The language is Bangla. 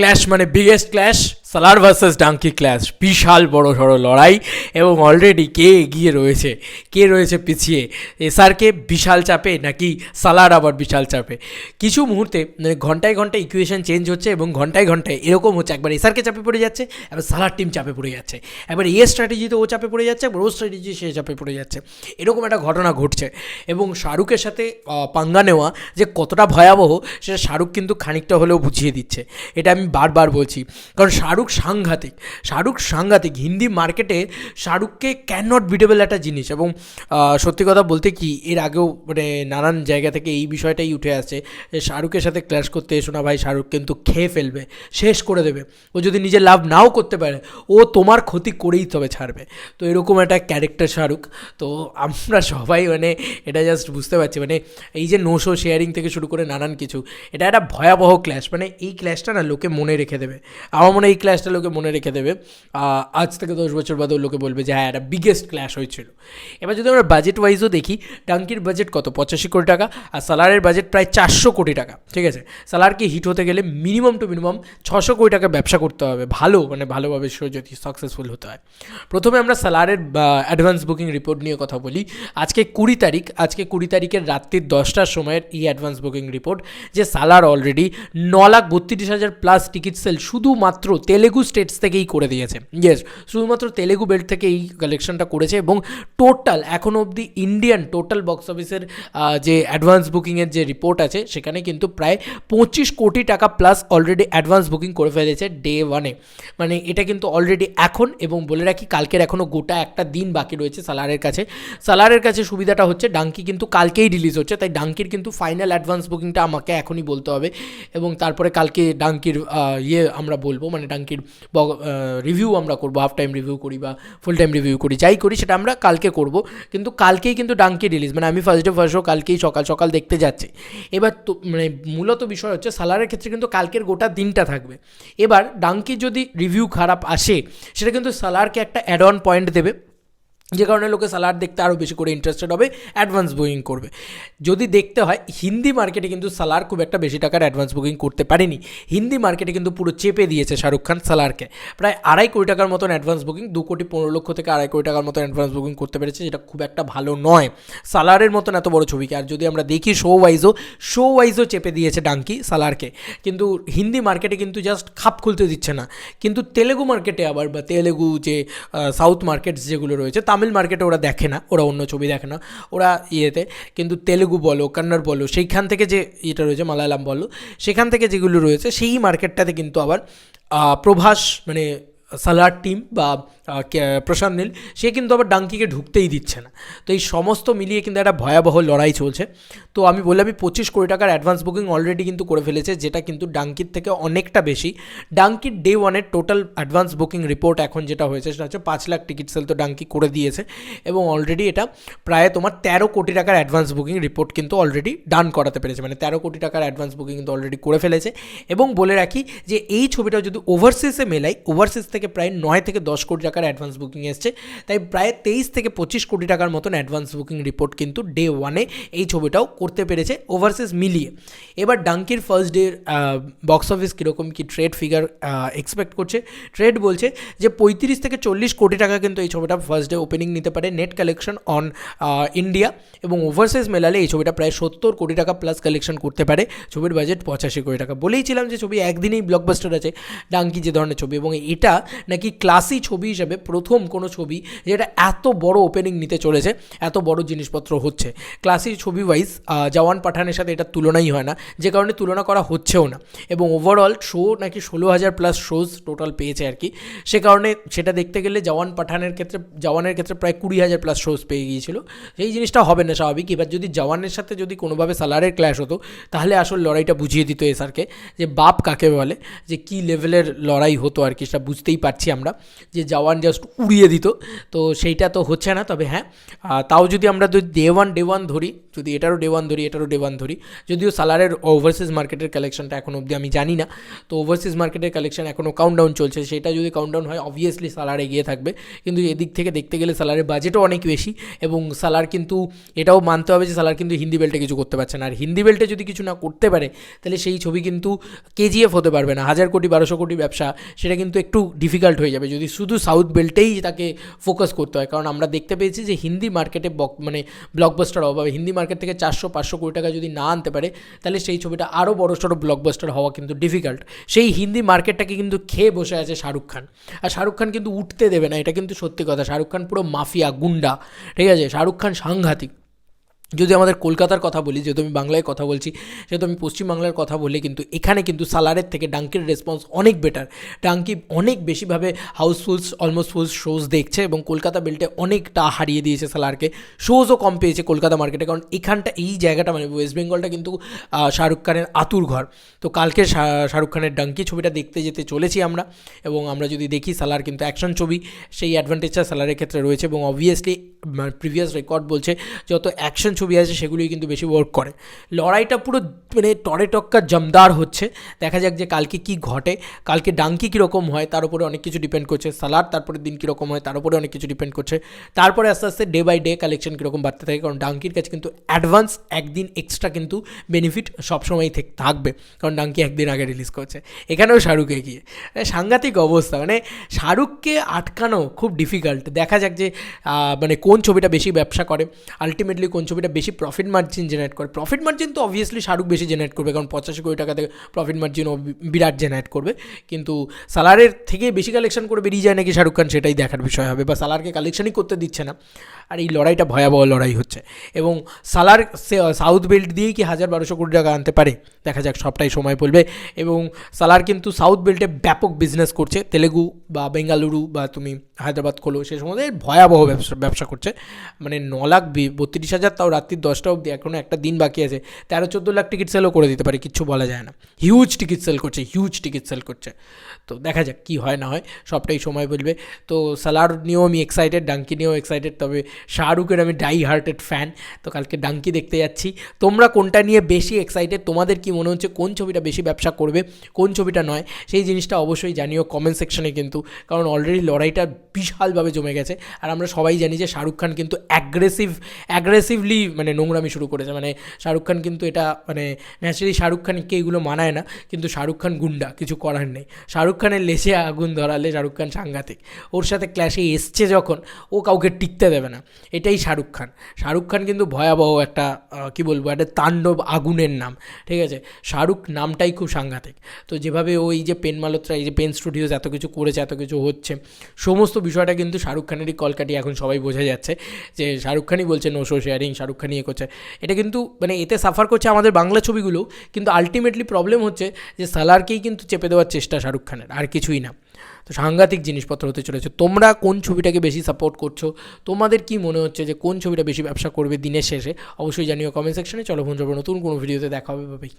ক্ল্যাশ মানে biggest clash Salaar versus Dunki clash বিশাল বড় সড়ো লড়াই এবং অলরেডি কে এগিয়ে রয়েছে, কে রয়েছে পিছিয়ে? এসআরকে বিশাল চাপে নাকি সালার আবার বিশাল চাপে? কিছু মুহূর্তে মানে ঘন্টায় ঘন্টায় ইকুয়েশন চেঞ্জ হচ্ছে এবং ঘন্টায় ঘন্টায় এরকম হচ্ছে। একবার এসআরকে চাপে পড়ে যাচ্ছে এবার সালার টিম চাপে পড়ে যাচ্ছে। একবার এ স্ট্র্যাটেজিতে ও চাপে পড়ে যাচ্ছে, একবার ও স্ট্র্যাটেজি সে চাপে পড়ে যাচ্ছে। এরকম একটা ঘটনা ঘটছে এবং শাহরুখের সাথে পাঙ্গা নেওয়া যে কতটা ভয়াবহ, সেটা শাহরুখ কিন্তু খানিকটা হলেও বুঝিয়ে দিচ্ছে। এটা আমি বারবার বলছি। কারণ শাহরুখ সাংঘাতিক। শাহরুখ সাংঘাতিক। হিন্দি মার্কেটে শাহরুখকে ক্যান নট বিটেবল একটা জিনিস এবং সত্যি কথা বলতে কি, এর আগেও মানে নানান জায়গা থেকে এই বিষয়টাই উঠে আসছে। শাহরুখের সাথে ক্ল্যাশ করতে এসো না ভাই, শাহরুখ কিন্তু খেয়ে ফেলবে, শেষ করে দেবে। ও যদি নিজে লাভ নাও করতে পারে, ও তোমার ক্ষতি করেই তবে ছাড়বে। তো এরকম একটা ক্যারেক্টার শাহরুখ। তো আমরা সবাই মানে এটা জাস্ট বুঝতে পারছি। মানে এই যে নোশো শেয়ারিং থেকে শুরু করে নানান কিছু, এটা একটা ভয়াবহ ক্ল্যাশ মানে এই ক্ল্যাশটা না লোকে মনে রেখে দেবে। আমার মনে এই ক্ল্যাশটা লোকে মনে রেখে দেবে। আজ থেকে দশ বছর বাদেও লোকে বলবে যে হ্যাঁ একটা বিগেস্ট ক্ল্যাশ হয়েছিল। এবার যদি আমরা বাজেট ওয়াইজও দেখি ডাঙ্কির বাজেট কত? পঁচাশি কোটি টাকা আর সালারের বাজেট প্রায় চারশো কোটি টাকা। ঠিক আছে? সালারকে হিট হতে গেলে মিনিমাম টু মিনিমাম ছশো কোটি টাকা ব্যবসা করতে হবে। ভালো মানে ভালোভাবে যদি সাকসেসফুল হতে হয়। প্রথমে আমরা সালারের অ্যাডভান্স বুকিং রিপোর্ট নিয়ে কথা বলি। আজকে কুড়ি তারিখ, আজকে কুড়ি তারিখের রাত্রির দশটার সময়ের এই অ্যাডভান্স বুকিং রিপোর্ট যে সালার অলরেডি ন লাখ বত্রিশ হাজার প্লাস টিকিট সেল শুধুমাত্র তেলেগু স্টেটস থেকেই করে দিয়েছে। ইয়েস শুধুমাত্র তেলেগু বেল্ট থেকে এই কালেকশনটা করেছে এবং টোটাল এখনও অবধি ইন্ডিয়ান টোটাল বক্স অফিসের যে অ্যাডভান্স বুকিংয়ের যে রিপোর্ট আছে, সেখানে কিন্তু প্রায় পঁচিশ কোটি টাকা প্লাস অলরেডি অ্যাডভান্স বুকিং করে ফেলেছে ডে ওয়ানে মানে এটা কিন্তু অলরেডি এখন এবং বলে রাখি কালকের এখনও গোটা একটা দিন বাকি রয়েছে সালারের কাছে। সালারের কাছে সুবিধাটা হচ্ছে ডাঙ্কি কিন্তু কালকেই রিলিজ হচ্ছে, তাই ডাঙ্কির কিন্তু ফাইনাল অ্যাডভান্স বুকিংটা আমাকে এখনই বলতে হবে এবং তারপরে কালকে ডাঙ্কির ইয়ে আমরা বলব মানে ডাঙ্কির রিভিউ আমরা করব হাফ টাইম রিভিউ করি বা ফুল টাইম রিভিউ করি, যাই করি সেটা আমরা কালকে করব। কিন্তু কালকেই কিন্তু ডাঙ্কি রিলিজ মানে আমি ফার্স্ট ডে ফার্স্ট শো কালকেই সকাল সকাল দেখতে যাচ্ছি। এবার তো মানে মূলত বিষয় হচ্ছে সালারের ক্ষেত্রে কিন্তু কালকের গোটা দিনটা থাকবে। এবার ডাঙ্কি যদি রিভিউ খারাপ আসে, সেটা কিন্তু সালারকে একটা অ্যাড অন পয়েন্ট দেবে। যে কারণে লোকে সালাড দেখতে আরও বেশি করে ইন্টারেস্টেড হবে অ্যাডভান্স বুকিং করবে। যদি দেখতে হয়, হিন্দি মার্কেটে কিন্তু সালার খুব একটা বেশি টাকার অ্যাডভান্স বুকিং করতে পারেনি। হিন্দি মার্কেটে কিন্তু পুরো চেপে দিয়েছে শাহরুখ খান সালারকে। প্রায় আড়াই কোটি টাকার মতন অ্যাডভান্স বুকিং দু কোটি পনেরো লক্ষ থেকে আড়াই কোটি টাকার মতন অ্যাডভান্স বুকিং করতে পেরেছে, যেটা খুব একটা ভালো নয়। সালারের মতন এত বড় ছবিকে আর যদি আমরা দেখি শো ওয়াইজও শো ওয়াইজও চেপে দিয়েছে ডাঙ্কি সালারকে। কিন্তু হিন্দি মার্কেটে কিন্তু জাস্ট খাপ খুলতে দিচ্ছে না। কিন্তু তেলেগু মার্কেটে আবার বা তেলেগু যে সাউথ মার্কেটস যেগুলো রয়েছে তামিল মার্কেটে ওরা দেখে না, ওরা অন্য ছবি দেখে না, ওরা ইয়েতে, কিন্তু তেলেগু বলো কন্নড় বলো, সেইখান থেকে যে ইয়েটা রয়েছে, মালায়ালাম বলো, সেখান থেকে যেগুলো রয়েছে, সেই মার্কেটটাতে কিন্তু আবার প্রভাস মানে সালার টিম বা প্রশান্ত নীল, সে কিন্তু আবার ডাঙ্কিকে ঢুকতেই দিচ্ছে না। তো এই সমস্ত মিলিয়ে কিন্তু একটা ভয়াবহ লড়াই চলছে। তো আমি বললাম আমি পঁচিশ কোটি টাকার অ্যাডভান্স বুকিং অলরেডি কিন্তু করে ফেলেছে, যেটা কিন্তু ডাঙ্কির থেকে অনেকটা বেশি। ডাঙ্কির ডে ওয়ানের টোটাল অ্যাডভান্স বুকিং রিপোর্ট এখন যেটা হয়েছে, সেটা হচ্ছে পাঁচ লাখ টিকিট সেল তো ডাঙ্কি করে দিয়েছে। এবং অলরেডি এটা প্রায় তোমার তেরো কোটি টাকার অ্যাডভান্স বুকিং রিপোর্ট কিন্তু অলরেডি ডান করাতে পেরেছে। মানে তেরো কোটি টাকার অ্যাডভান্স বুকিং কিন্তু অলরেডি করে ফেলেছে। এবং বলে রাখি যে, এই ছবিটা যদি ওভারসিসে মেলাই ওভারসিস থেকে প্রায় নয় থেকে দশ কোটি টাকার অ্যাডভান্স বুকিং এসছে। তাই প্রায় তেইশ থেকে পঁচিশ কোটি টাকার মতন অ্যাডভান্স বুকিং রিপোর্ট কিন্তু ডে ওয়ানে এই ছবিটাও করতে পেরেছে ওভারসিস মিলিয়ে। এবার ডাঙ্কির ফার্স্ট ডে বক্স অফিস কীরকম কি ট্রেড ফিগার এক্সপেক্ট করছে? ট্রেড বলছে যে পঁয়ত্রিশ থেকে চল্লিশ কোটি টাকা কিন্তু এই ছবিটা ফার্স্ট ডে ওপেনিং নিতে পারে নেট কালেকশন অন ইন্ডিয়া এবং ওভারসিজ মেলালে এই ছবিটা প্রায় সত্তর কোটি টাকা প্লাস কালেকশন করতে পারে। ছবির বাজেট পঁচাশি কোটি টাকা। বলেইছিলাম যে ছবি একদিনেই ব্লকবাস্টার আছে ডাঙ্কি যে ধরনের ছবি এবং এটা নাকি ক্লাসি ছবি হিসেবে প্রথম কোনো ছবি যেটা এত বড় ওপেনিং নিতে চলেছে, এত বড় জিনিসপত্র হচ্ছে। ক্লাসি ছবি ওয়াইজ জওয়ান পাঠানের সাথে এটা তুলনাই হয় না, যে কারণে তুলনা করা হচ্ছেও না। এবং ওভারঅল শো নাকি ষোলো হাজার প্লাস শোজ টোটাল পেয়েছে আর কি। সে কারণে সেটা দেখতে গেলে জওয়ান পাঠানের ক্ষেত্রে, জওয়ানের ক্ষেত্রে প্রায় কুড়ি হাজার প্লাস শোজ পেয়ে গিয়েছিল। সেই জিনিসটা হবে না স্বাভাবিক। এবার যদি জওয়ানের সাথে যদি কোনোভাবে সালারের ক্ল্যাশ হতো, তাহলে আসল লড়াইটা বুঝিয়ে দিত এসআরকে যে বাপ কাকে বলে, যে কী লেভেলের লড়াই হতো আর কি, সেটা বুঝতেই পারছি আমরা যে জওয়ান জাস্ট উড়িয়ে দিত। তো সেইটা তো হচ্ছে না, তবে হ্যাঁ তাও যদি আমরা যদি ডে ওয়ান ডে ওয়ান ধরি, যদি এটারও ডে ওয়ান ধরি, এটারও ডে ওয়ান ধরি, যদিও সালারের ওভারসিজ মার্কেটের কালেকশনটা এখন অবধি আমি জানি না, তো ওভারসিজ মার্কেটের কালেকশন এখনও কাউন্টডাউন চলছে। সেটা যদি কাউন্টডাউন হয় অবভিয়াসলি সালার এগিয়ে থাকবে। কিন্তু এদিক থেকে দেখতে গেলে সালারের বাজেটও অনেক বেশি এবং সালার কিন্তু এটাও মানতে হবে যে সালার কিন্তু হিন্দি বেল্টে কিছু করতে পারছে না। আর হিন্দি বেল্টে যদি কিছু না করতে পারে, তাহলে সেই ছবি কিন্তু কেজিএফ হতে পারবে না। হাজার কোটি, বারোশো কোটি ব্যবসা, সেটা কিন্তু একটু ডিফিকাল্ট হয়ে যাবে যদি শুধু সাউথ বেল্টেই তাকে ফোকাস করতে হয়। কারণ আমরা দেখতে পেয়েছি যে হিন্দি মার্কেটে বক মানে ব্লকবাস্টার হওয়া বা হিন্দি মার্কেট থেকে চারশো, পাঁচশো কোটি টাকা যদি না আনতে পারে, তাহলে সেই ছবিটা আরও বড় সড়ো ব্লকবাস্টার হওয়া কিন্তু ডিফিকাল্ট সেই হিন্দি মার্কেটটাকে কিন্তু খেয়ে বসে আছে শাহরুখ খান। আর শাহরুখ খান কিন্তু উঠতে দেবে না, এটা কিন্তু সত্যি কথা। শাহরুখ খান পুরো মাফিয়া, গুন্ডা, ঠিক আছে? শাহরুখ খান সাংঘাতিক। যদি আমাদের কলকাতার কথা বলি, যেহেতু আমি বাংলায় কথা বলছি যেহেতু আমি পশ্চিমবাংলার কথা বলি, কিন্তু এখানে কিন্তু সালারের থেকে ডাঙ্কির রেসপন্স অনেক বেটার ডাঙ্কি অনেক বেশিভাবে হাউসফুলস অলমোস্ট ফুল শোজ দেখছে এবং কলকাতা বেল্টে অনেকটা হারিয়ে দিয়েছে সালারকে। শোজও কম পেয়েছে কলকাতা মার্কেটে কারণ এখানটা, এই জায়গাটা মানে ওয়েস্ট বেঙ্গলটা কিন্তু শাহরুখ খানের আতুর ঘর। তো কালকে শাহরুখ খানের ডাঙ্কি ছবিটা দেখতে যেতে চলেছি আমরা এবং আমরা যদি দেখি সালার কিন্তু অ্যাকশন ছবি, সেই অ্যাডভান্টেজটা সালারের ক্ষেত্রে রয়েছে এবং অবভিয়াসলি প্রিভিয়াস রেকর্ড বলছে, যত অ্যাকশন ছবি আছে সেগুলোই কিন্তু বেশি ওয়ার্ক করে। লড়াইটা পুরো মানে টরে টক্কা জমদার হচ্ছে। দেখা যাক যে কালকে কি ঘটে। কালকে ডাঙ্কি কীরকম হয়, তার উপরে অনেক কিছু ডিপেন্ড করছে। সালার তারপরে দিন কীরকম হয়, তার উপরে অনেক কিছু ডিপেন্ড করছে। তারপরে আস্তে আস্তে ডে বাই ডে কালেকশন কীরকম বাড়তে থাকে। কারণ ডাঙ্কির কাছে কিন্তু অ্যাডভান্স একদিন এক্সট্রা কিন্তু বেনিফিট সবসময়ই থেকে থাকবে। কারণ ডাঙ্কি একদিন আগে রিলিজ করছে। এখানেও শাহরুখ এগিয়ে সাংঘাতিক অবস্থা। মানে শাহরুখকে আটকানো খুব ডিফিকাল্ট দেখা যাক যে মানে কোন ছবিটা বেশি ব্যবসা করে। আলটিমেটলি কোন ছবিটা বেশি প্রফিট মার্জিন জেনারেট করে। প্রফিট মার্জিন তো অবভিয়াসলি শাহরুখ বেশি জেনারেট করবে, কারণ পঁচাশি কোটি টাকা থেকে প্রফিট মার্জিন বিরাট জেনারেট করবে। কিন্তু সালারের থেকে বেশি কালেকশন করে বেরিয়ে যায় নাকি শাহরুখ খান সেটাই দেখার বিষয় হবে, বা সালারকে কালেকশনই করতে দিচ্ছে না। আর এই লড়াইটা ভয়াবহ লড়াই হচ্ছে। এবং সালার সাউথ বেল্ট দিয়েই কি হাজার বারোশো কোটি টাকা আনতে পারে? দেখা যাক, সবটাই সময় বলবে। এবং সালার কিন্তু সাউথ বেল্টে ব্যাপক বিজনেস করছে। তেলেগু বা বেঙ্গালুরু বা তুমি হায়দ্রাবাদ খোলো, সে সময় ভয়াবহ ব্যবসা ব্যবসা করছে। মানে ন লাখ বত্রিশ হাজার তাও রাত্রির দশটা অবধি এখনও একটা দিন বাকি আছে। তেরো, চোদ্দ লাখ টিকিট সেলও করে দিতে পারে, কিচ্ছু বলা যায় না। হিউজ টিকিট সেল করছে হিউজ টিকিট সেল করছে। তো দেখা যাক কী হয়, না হয়, সবটাই সময় বলবে। তো সালার নিয়েও আমি এক্সাইটেড ডাঙ্কি নিয়েও এক্সাইটেড তবে শাহরুখের আমি ডাই হার্টেড ফ্যান তো কালকে ডাঙ্কি দেখতে যাচ্ছি। তোমরা কোনটা নিয়ে বেশি এক্সাইটেড তোমাদের কি মনে হচ্ছে, কোন ছবিটা বেশি ব্যবসা করবে, কোন ছবিটা নয়, সেই জিনিসটা অবশ্যই জানিও কমেন্ট সেকশনে কিন্তু। কারণ অলরেডি লড়াইটা বিশালভাবে জমে গেছে। আর আমরা সবাই জানি যে শাহরুখ খান কিন্তু অ্যাগ্রেসিভ অ্যাগ্রেসিভলি মানে নোংরামি শুরু করেছে। মানে শাহরুখ খান কিন্তু এটা মানে ন্যাচারালি শাহরুখ খানকে এগুলো মানায় না, কিন্তু শাহরুখ খান গুন্ডা, কিছু করার নেই। শাহরুখ খানের লেসে আগুন ধরালে শাহরুখ খান সাংঘাতিক। ওর সাথে ক্ল্যাশে এসছে যখন, ও কাউকে টিকতে দেবে না। এটাই শাহরুখ খান। শাহরুখ খান কিন্তু ভয়াবহ একটা কি বলব, একটা তাণ্ডব আগুনের নাম, ঠিক আছে? শাহরুখ নামটাই খুব সাংঘাতিক। তো যেভাবে ও এই যে পেন মালোত্রা এই যে পেন স্টুডিওস এত কিছু করেছে, এত কিছু হচ্ছে, সমস্ত বিষয়টা কিন্তু শাহরুখ খানেরই কলকাটি এখন সবাই বোঝা যাচ্ছে যে শাহরুখ খানই বলছে নো শো শেয়ারিং শাহরুখ খানই ইয়ে করছে। এটা কিন্তু মানে এতে সাফার করছে আমাদের বাংলা ছবিগুলো, কিন্তু আলটিমেটলি প্রবলেম হচ্ছে যে সালারকেই কিন্তু চেপে দেওয়ার চেষ্টা শাহরুখ খানের, আর কিছুই না। তো সাংঘাতিক জিনিসপত্র হতে চলেছে। তোমরা কোন ছবিটাকে বেশি সাপোর্ট করছ? তোমাদের কি মনে হচ্ছে যে কোন ছবিটা বেশি ব্যবসা করবে দিনের শেষে? অবশ্যই জানিও কমেন্ট সেকশনে চলো বন্ধুরা, নতুন কোনো ভিডিওতে দেখা হবে ভাবেই